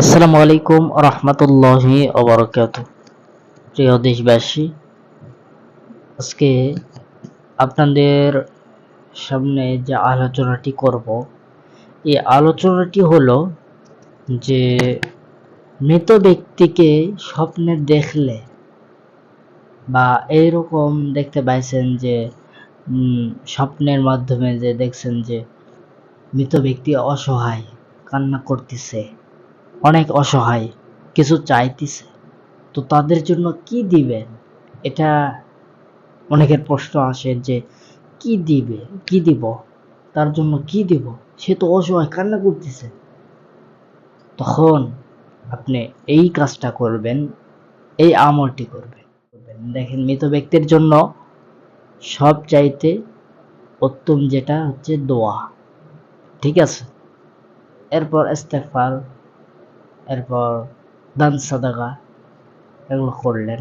আসসালামু আলাইকুম রহমতুল্লাহি ওবরকাত প্রিয় দেশবাসী, আজকে আপনাদের সামনে যে আলোচনাটি করব, এই আলোচনাটি হলো যে মৃত ব্যক্তিকে স্বপ্নে দেখলে বা এইরকম দেখতে পাইছেন যে স্বপ্নের মাধ্যমে যে দেখছেন যে মৃত ব্যক্তি অসহায়, কান্না করতেছে। অনেক অসহায়, কিছু চাইতেছে। তো তাদের জন্য কি দিবেন? এটা অনেকের প্রশ্ন আসে যে, কি দিবে? কি দিব? তার জন্য কি দিব? সে তো অসহায়, কান্না করতেছে। তখন আপনি এই কাজটা করবেন, এই আমলটি করবেন। দেখেন, মৃত ব্যক্তির জন্য সব চাইতে উত্তম যেটা হচ্ছে দোয়া। ঠিক আছে? এরপর ইস্তেগফার এরপর দান সাদাকা এগুলো করলেন।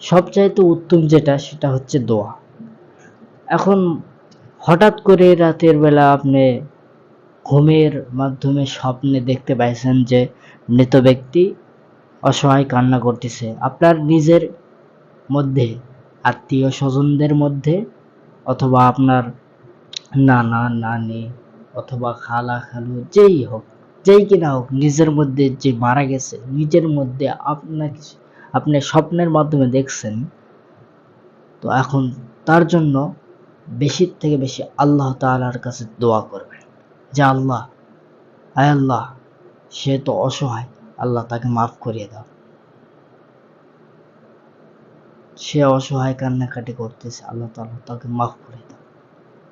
সবচাইতে উত্তম যেটা, সেটা হচ্ছে দোয়া। এখন হঠাৎ করে রাতের বেলা আপনি ঘুমের মাধ্যমে স্বপ্নে দেখতে পাইছেন যে মৃত ব্যক্তি অসহায় কান্না করতেছে। আপনার নিজের মধ্যে, আত্মীয় স্বজনদের মধ্যে অথবা আপনার নানা, নানি অথবা খালা, খালু, যেই হোক যেই কিনা হোক, নিজের মধ্যে যে মারা গেছে, নিজের মধ্যে আপনার আপনি স্বপ্নের মাধ্যমে দেখছেন, তো এখন তার জন্য বেশি থেকে বেশি আল্লাহ তাআলার কাছে দোয়া করবেন। যে আল্লাহ, আয় আল্লাহ, সে তো অসহায়, আল্লাহ তাকে মাফ করিয়ে দাও। সে অসহায় কান্নাকাটি করতেছে, আল্লাহ তাআলা তাকে মাফ করে দাও।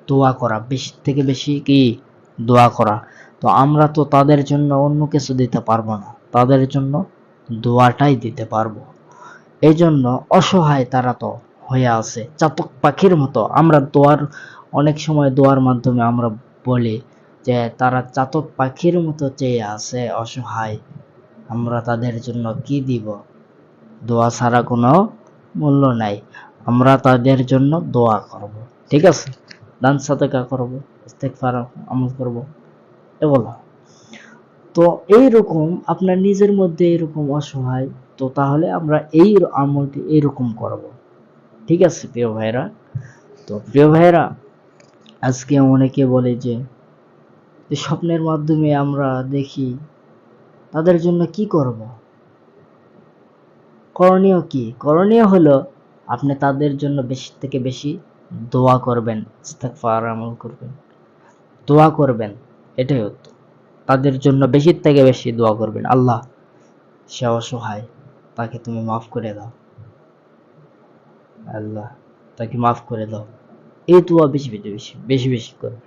দোয়া করা, বেশি থেকে বেশি কি? দোয়া করা। তো আমরা তো তাদের জন্য অন্য কিছু দিতে পারব না। তাদের জন্য দোয়াটাই দিতে পারব। এই জন্য অসহায় তারা তো হয়ে আছে। চাতক পাখির মতো। আমরা দোয়ার, অনেক সময় দোয়ার মাধ্যমে আমরা বলি যে, তারা চাতক পাখির মতো চেয়ে আছে, অসহায়। আমরা তাদের জন্য কি দিব? দোয়া ছাড়া কোনো মূল্য নাই। আমরা তাদের জন্য দোয়া করব। ঠিক আছে? দান সাদাকা করব, ইস্তেগফার আমল করব। এগুলো তো এইরকম আপনার নিজের মধ্যে এরকম অসহায়, তো তাহলে আমরা এই আমলটি এইরকম করব। ঠিক আছে প্রিয় ভাইরা তো প্রিয় ভাইরা আজকে অনেকে বলে যে স্বপ্নের মাধ্যমে আমরা দেখি তাদের জন্য কি করব? করণীয় কি? করণীয় হলো আপনি তাদের জন্য বেশি থেকে বেশি দোয়া করবেন আমল করবেন, দোয়া করবেন। এটাই উত্তম তাদের জন্য বেশি থেকে বেশি দোয়া করবেন। আল্লাহ সে অসহায় তাকে তুমি মাফ করে দাও। আল্লাহ তাকে মাফ করে দাও। এই দোয়া বেশি বেশি বেশি বেশি বেশি করবেন।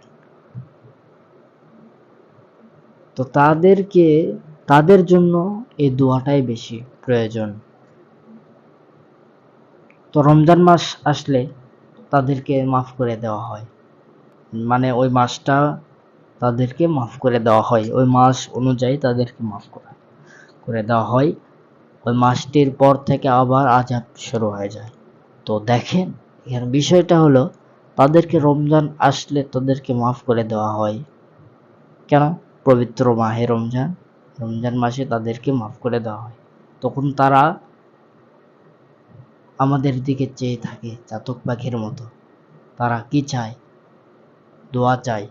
তো তাদেরকে, তাদের জন্য এই দোয়াটাই বেশি প্রয়োজন। তো রমজান মাস আসলে তাদেরকে মাফ করে দেওয়া হয়। মানে ওই মাসটা তাদেরকে মাফ করে দেওয়া হয়। ওই মাস অনুযায়ী তাদেরকে মাফ করা, করে দেওয়া হয়। ওই মাসটির পর থেকে আবার আজাব শুরু হয়ে যায়। তো দেখেন, এখানে বিষয়টা হলো, তাদেরকে রমজান আসলে তাদেরকে মাফ করে দেওয়া হয়। কেন? পবিত্র মাহে রমজান রমজান মাসে তাদেরকে মাফ করে দেওয়া হয়। তখন তারা আমাদের দিকে চেয়ে থাকে চাতক পাখির মতো। তারা কি চায়? দোয়া চায়।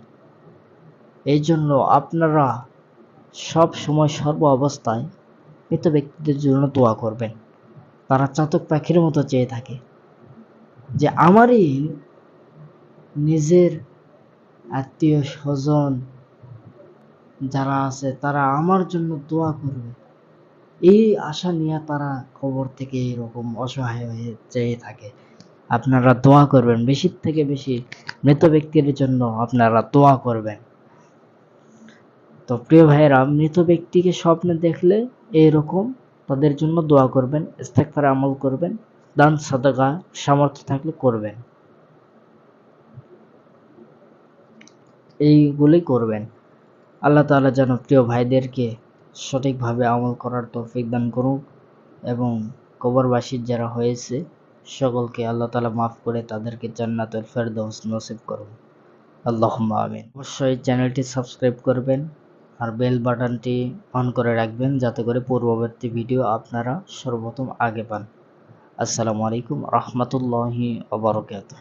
এই জন্য আপনারা সব সময় সর্ব অবস্থায় মৃত ব্যক্তিদের জন্য দোয়া করবেন। তারা চাতক পাখির মতো চেয়ে থাকে। যে আমারই নিজের আত্মীয় স্বজন যারা আছে, তারা আমার জন্য দোয়া করবে। এই আশা নিয়ে তারা খবর থেকে এরকম অসহায় হয়ে চেয়ে থাকে। আপনারা দোয়া করবেন, বেশি থেকে বেশি মৃত ব্যক্তির জন্য আপনারা দোয়া করবেন। তো প্রিয় ভাইয়েরা, মৃত ব্যক্তিকে স্বপ্নে দেখলে এইরকম তাদের জন্য দোয়া করবেন, ইস্তেগফার আমল করবেন, দান, সাদাকা, সামর্থ্য থাকলে করবেন। এইগুলি করবেন। আল্লাহ তাআলা যেন প্রিয় ভাইদেরকে সঠিকভাবে আমল করার তৌফিক দান করুক এবং কবরবাসীর যারা হয়েছে, সকলকে আল্লাহ তাআলা মাফ করে তাদেরকে জান্নাতুল ফেরদৌস নসিব করুন আল্লাহ আমিন। অবশ্যই চ্যানেলটি সাবস্ক্রাইব করবেন। আর বেল বাটনটি অন করে রাখবেন যাতে করে পূর্ববর্তী ভিডিও আপনারা সর্বপ্রথম আগে পান। আসসালামু আলাইকুম রহমতুল্লাহি ওবরকাতুহ